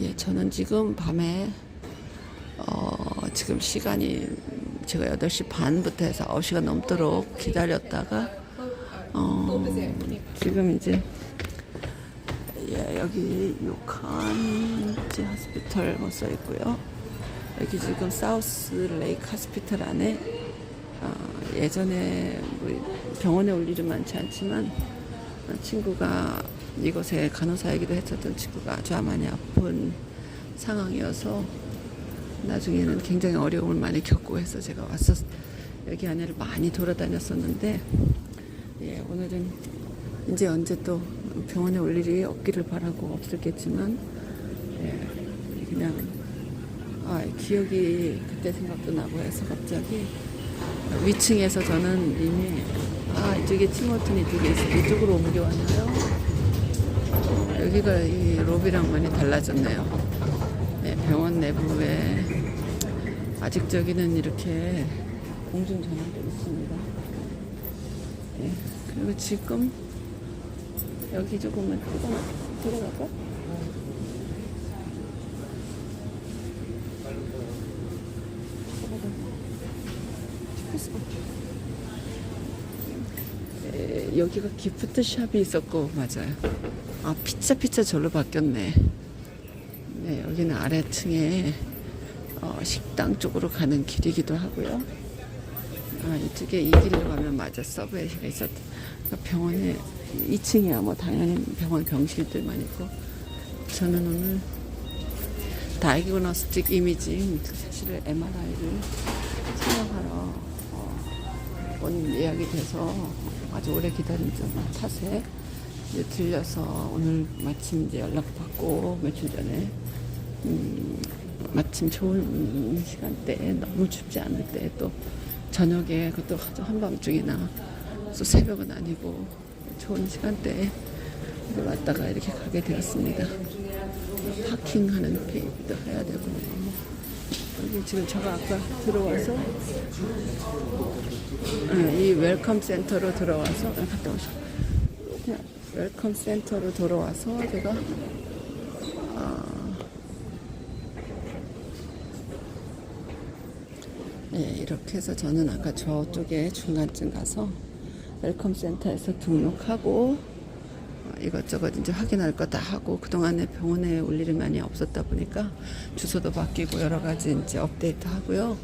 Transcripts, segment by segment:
예, 저는 지금 밤에 어, 지금 시간이 제가 8시 반부터 해서 9시가 넘도록 기다렸다가 어, 지금 이제 예, 여기 요칸지 하스피털 뭐 써 있고요. 여기 지금 사우스 레이크 하스피털 안에 어, 예전에 뭐 병원에 올 일은 많지 않지만 친구가 이곳에 간호사이기도 했었던 친구가 아주 많이 아픈 상황이어서 나중에는 굉장히 어려움을 많이 겪고 해서 제가 왔었 여기 안에를 많이 돌아다녔었는데 예, 오늘은 이제 언제 또 병원에 올 일이 없기를 바라고 없었겠지만 예, 그냥 아, 기억이 그때 생각도 나고 해서 갑자기 위층에서 저는 이미 아 이쪽에 티모튼이 두 개 있어 이쪽으로 옮겨왔나요? 어, 여기가 이 로비랑 많이 달라졌네요. 네, 병원 내부에 아직 저기는 이렇게 공중 전화도 있습니다. 네, 그리고 지금 여기 조금만 조금 들어갈까? 에, 여기가 기프트 샵이 있었고 맞아요. 아 피자 피자 절로 바뀌었네. 네 여기는 아래층에 어, 식당 쪽으로 가는 길이기도 하고요. 아 이쪽에 이 길로 가면 맞아 서브웨이가 있었. 그러니까 병원에 2층이야 뭐 당연히 병원 병실들만 있고 저는 오늘 다이그노스틱 이미징 사실 MRI를 촬영하러 어, 온 예약이 돼서 아주 오래 기다린 점 탓에 이제 들려서 오늘 마침 이제 연락 받고 며칠 전에 음, 마침 좋은 시간대에 너무 춥지 않을 때 또 저녁에 그것도 한밤중이나 또 새벽은 아니고 좋은 시간대에 왔다가 이렇게 가게 되었습니다. 파킹하는 페이도 해야 되고 여기 지금 제가 아까 들어와서 네, 이 웰컴 센터로 들어와서 아, 갔다 오셔. 웰컴 센터로 들어와서 제가 아, 네, 이렇게 해서 저는 아까 저쪽에 중간쯤 가서 웰컴 센터에서 등록하고 어, 이것저것 이제 확인할 거 다 하고 그동안에 병원에 올 일이 많이 없었다 보니까 주소도 바뀌고 여러 가지 이제 업데이트 하고요.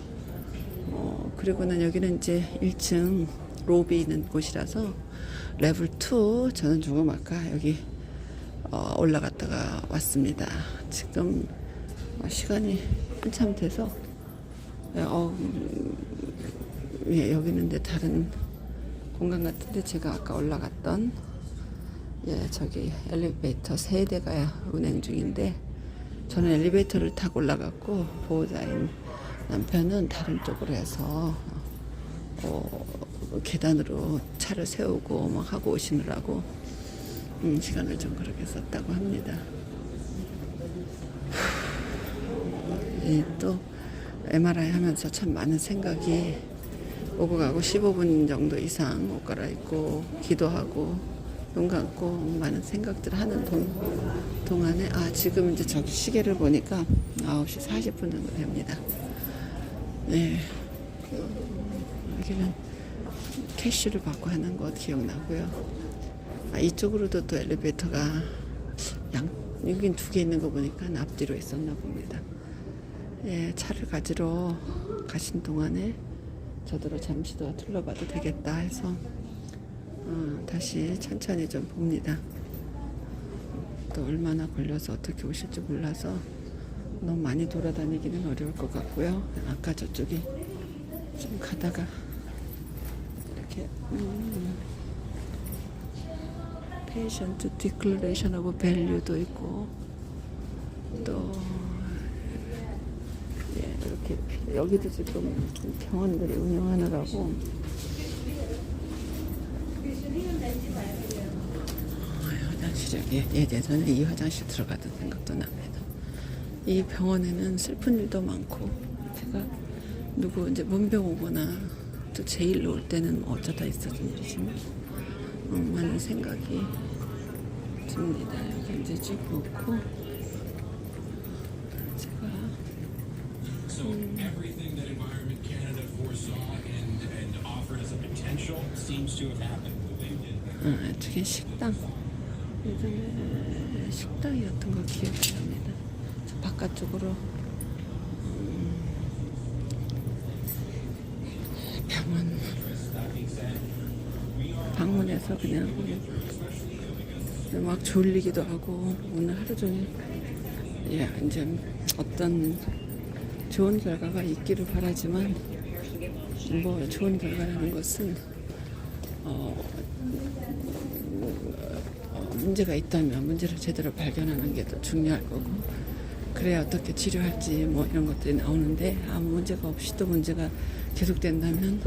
어, 그리고는 여기는 이제 1층 로비 있는 곳이라서 레벨 2 저는 조금 아까 여기 어, 올라갔다가 왔습니다. 지금 어, 시간이 한참 돼서 예, 어, 음, 예, 여기는 이제 다른 공간 같은데 제가 아까 올라갔던 예, 저기 엘리베이터 세 대가 운행 중인데 저는 엘리베이터를 타고 올라갔고 보호자인 남편은 다른 쪽으로 해서 어, 계단으로 차를 세우고 막 하고 오시느라고 음, 시간을 좀 그렇게 썼다고 합니다. 예, 또 MRI 하면서 참 많은 생각이 오고 가고 15분 정도 이상 옷 갈아입고 기도하고 눈 감고 많은 생각들 하는 동, 동안에 아 지금 이제 저기 시계를 보니까 9시 40분 정도 됩니다. 네. 여기는 캐시를 받고 하는 것 기억나고요. 아, 이쪽으로도 또 엘리베이터가 양 여긴 두 개 있는 거 보니까 앞뒤로 있었나 봅니다. 예, 차를 가지러 가신 동안에 저더러 잠시 더 둘러봐도 되겠다 해서 어, 다시 천천히 좀 봅니다. 또 얼마나 걸려서 어떻게 오실지 몰라서 너무 많이 돌아다니기는 어려울 것 같고요. 아까 저쪽에 좀 가다가 이렇게 음, 페이션트 디클레이션 오브 밸류도 있고 또 예, 이렇게 여기도 지금 병원들이 운영하느라고 아, 화장실 여기 예, 예전에 이 화장실 들어가던 생각도 납니다. 이 병원에는 슬픈 일도 많고 제가 누구 이제 문병 오거나 또 제일로 올 때는 뭐 어쩌다 있었던 일이지만 어, 많은 생각이 듭니다. 여기 이제 쭉 놓고 제가 happened 아, 저게 식당 예전에 식당이었던 거 기억이 납니다. 저 바깥쪽으로 음, 병원 방문해서 그냥 막 졸리기도 하고 오늘 하루 종일 예 이제 어떤 좋은 결과가 있기를 바라지만 뭐 좋은 결과라는 것은 어, 문제가 있다면 문제를 제대로 발견하는 게 더 중요할 거고 그래야 어떻게 치료할지 뭐 이런 것들이 나오는데 아무 문제가 없이 또 문제가 계속된다면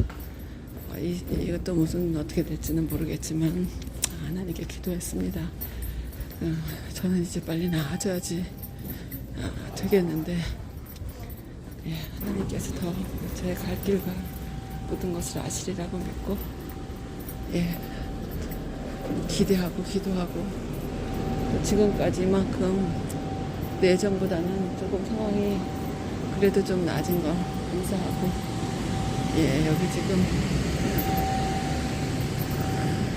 어, 이, 이것도 무슨 어떻게 될지는 모르겠지만 하나님께 기도했습니다. 어, 저는 이제 빨리 나아져야지 아, 되겠는데 예, 하나님께서 더 제 갈 길과 모든 것을 아시리라고 믿고 예, 기대하고 기도하고 또 지금까지만큼 내전보다는 조금 상황이 그래도 좀 낮은 거 감사하고 예 여기 지금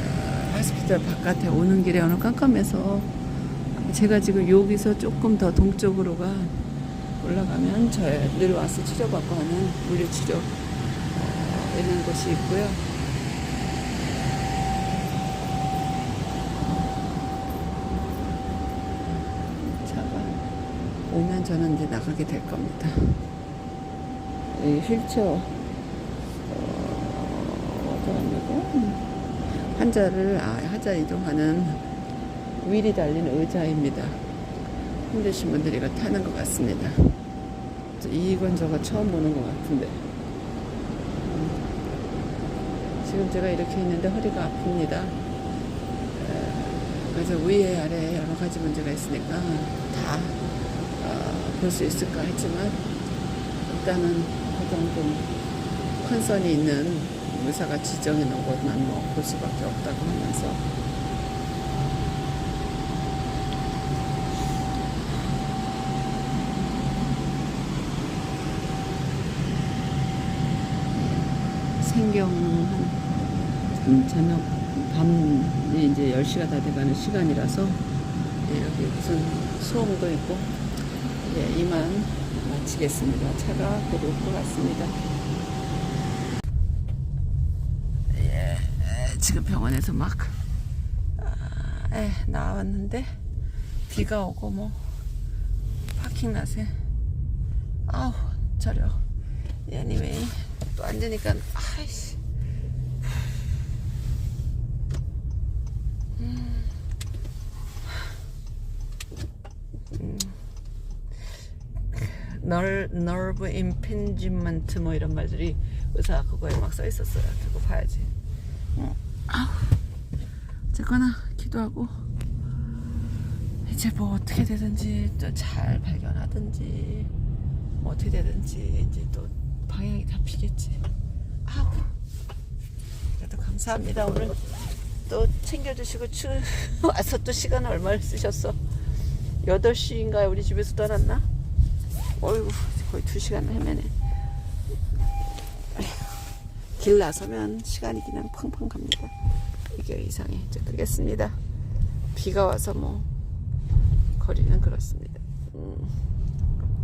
어, 하스피탈 바깥에 오는 길에 오늘 깜깜해서 제가 지금 여기서 조금 더 동쪽으로가 올라가면 저늘 와서 치료받고 하는 물리치료 어, 있는 곳이 있고요. 차가 오면 저는 이제 나가게 될 겁니다. 이 휠체어 어, 어쩌라고 환자를 아, 환자 이동하는 휠이 달린 의자입니다. 힘드신 분들이 이거 타는 것 같습니다. 이건 저거 처음 보는 것 같은데 음. 지금 제가 이렇게 있는데 허리가 아픕니다. 에, 그래서 위에 아래 여러 가지 문제가 있으니까 다 볼 수 있을까 했지만 일단은 가장 좀 컨선이 있는 의사가 지정해 놓은 곳만 뭐 볼 수밖에 없다고 하면서. 생경 한 음, 저녁 밤이 이제 10시가 다 돼가는 시간이라서 예, 여기 무슨 소음도 있고 예, 이만 마치겠습니다. 차가 곧올것 같습니다. 예, 지금 병원에서 막 아, 예, 나왔는데 비가 오고 뭐 파킹 낫에 아우 저려 예, anyway 또 앉으니까 아이씨 널 nerve impingement 뭐 이런 말들이 의사 그거에 막 써 있었어요. 그거 봐야지. 어. 아우. 어쨌거나 기도하고 이제 뭐 어떻게 되든지 또 잘 발견하든지 뭐 어떻게 되든지 이제 또 방향이 잡히겠지. 아우. 그래도 감사합니다. 오늘 또 챙겨주시고 추 와서 또 시간 얼마를 쓰셨어? 8시인가요? 우리 집에서 떠났나? 어이구 거의 두 시간 헤매네. 아휴, 길 나서면 시간이 그냥 팡팡 갑니다. 이게 이상해. 이제 끄겠습니다. 비가 와서 뭐 거리는 그렇습니다. 음.